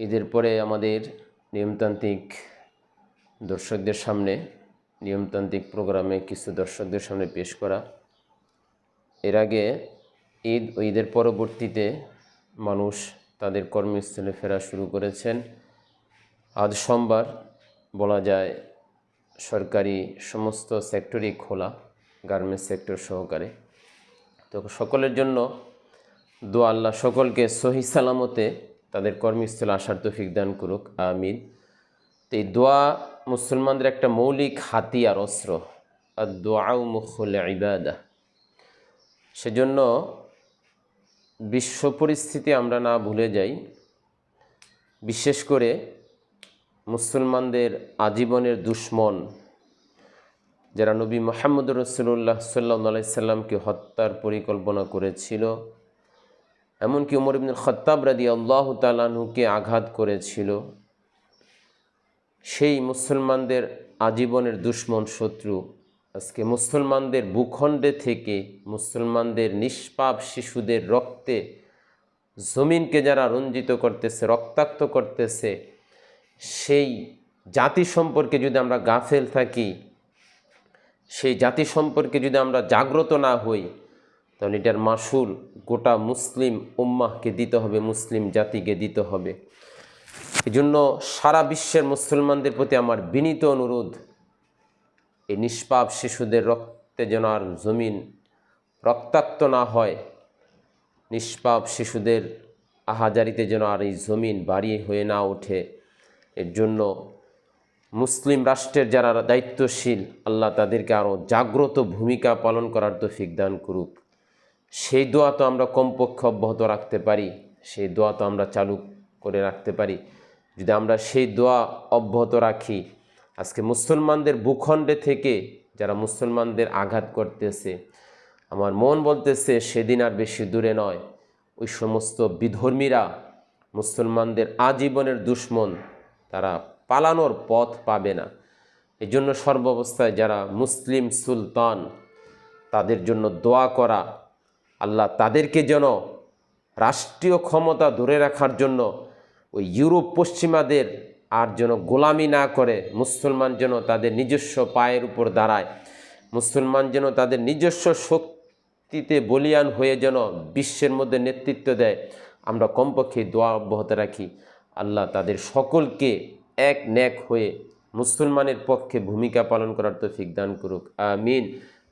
ঈদের পরে আমাদের নিয়মতান্ত্রিক দর্শকদের সামনে, নিয়মতান্ত্রিক প্রোগ্রামে কিছু দর্শকদের সামনে পেশ করা। এর আগে ঈদ ও ঈদের পরবর্তীতে মানুষ তাদের কর্মস্থলে ফেরা শুরু করেছেন। আজ সোমবার বলা যায় সরকারি সমস্ত সেক্টরই খোলা, গার্মেন্টস সেক্টর সহকারে। তো সকলের জন্য দোয়া আল্লাহ সকলকে সহি সালামতে তাদের কর্মস্থলে আসার তৌফিক দান করুক, আমিন। তো এই দোয়া মুসলমানদের একটা মৌলিক হাতিয়ার অস্ত্র আর দোয়াও মুখল ইবাদা। সেজন্য বিশ্ব পরিস্থিতি আমরা না ভুলে যাই। বিশেষ করে মুসলমানদের আজীবনের দুশ্মন, যারা নবী মোহাম্মদ রসুল্লাহ সাল্লা সাল্লামকে হত্যার পরিকল্পনা করেছিল এমনকি উমর ইবনুল খত্তাব রাদি আল্লাহ তালাহুকে আঘাত করেছিল। সেই মুসলমানদের আজীবনের দুশ্মন শত্রু। আজকে মুসলমানদের ভূখণ্ডে থেকে মুসলমানদের নিষ্পাপ শিশুদের রক্তে, জমিনকে যারা রঞ্জিত করতেছে, রক্তাক্ত করতেছে, সেই জাতি সম্পর্কে যদি আমরা গাফেল থাকি, সেই জাতি সম্পর্কে যদি আমরা জাগ্রত না হই তাহলে এটার মাসুল গোটা মুসলিম উম্মাহকে দিতে হবে, মুসলিম জাতিকে দিতে হবে। এই জন্য সারা বিশ্বের মুসলমানদের প্রতি আমার বিনীত অনুরোধ, এই নিষ্পাপ শিশুদের রক্তে যেন আর জমিন রক্তাক্ত না হয়, নিষ্পাপ শিশুদের আহাজারিতে যেন আর এই জমিন বাড়ি হয়ে না ওঠে। এর জন্য মুসলিম রাষ্ট্রের যারা দায়িত্বশীল, আল্লাহ তাদেরকে আরও জাগ্রত ভূমিকা পালন করার তো দান করুক। সেই দোয়া তো আমরা কমপক্ষে অব্যাহত রাখতে পারি, সেই দোয়া তো আমরা চালু করে রাখতে পারি। যদি আমরা সেই দোয়া অব্যাহত রাখি, আজকে মুসলমানদের ভূখণ্ডে থেকে যারা মুসলমানদের আঘাত করতেছে, আমার মন বলতেছে সেদিন আর বেশি দূরে নয়। ওই সমস্ত বিধর্মীরা, মুসলমানদের আজীবনের দুশ্মন, তারা পালানোর পথ পাবে না। এই জন্য সর্বাবস্থায় যারা মুসলিম সুলতান, তাদের জন্য দোয়া করা আল্লাহ তাদেরকে যেন রাষ্ট্রীয় ক্ষমতা ধরে রাখার জন্য ওই ইউরোপ পশ্চিমাদের আর যেন গোলামি না করে, মুসলমান যেন তাদের নিজস্ব পায়ের উপর দাঁড়ায়, মুসলমান যেন তাদের নিজস্ব শক্তিতে বলিয়ান হয়ে যেন বিশ্বের মধ্যে নেতৃত্ব দেয়। আমরা কমপক্ষে দোয়া অব্যাহত রাখি। আল্লাহ তাদের সকলকে এক ন্যাক হয়ে মুসলমানের পক্ষে ভূমিকা পালন করার তৌফিক দান করুক। আমিন।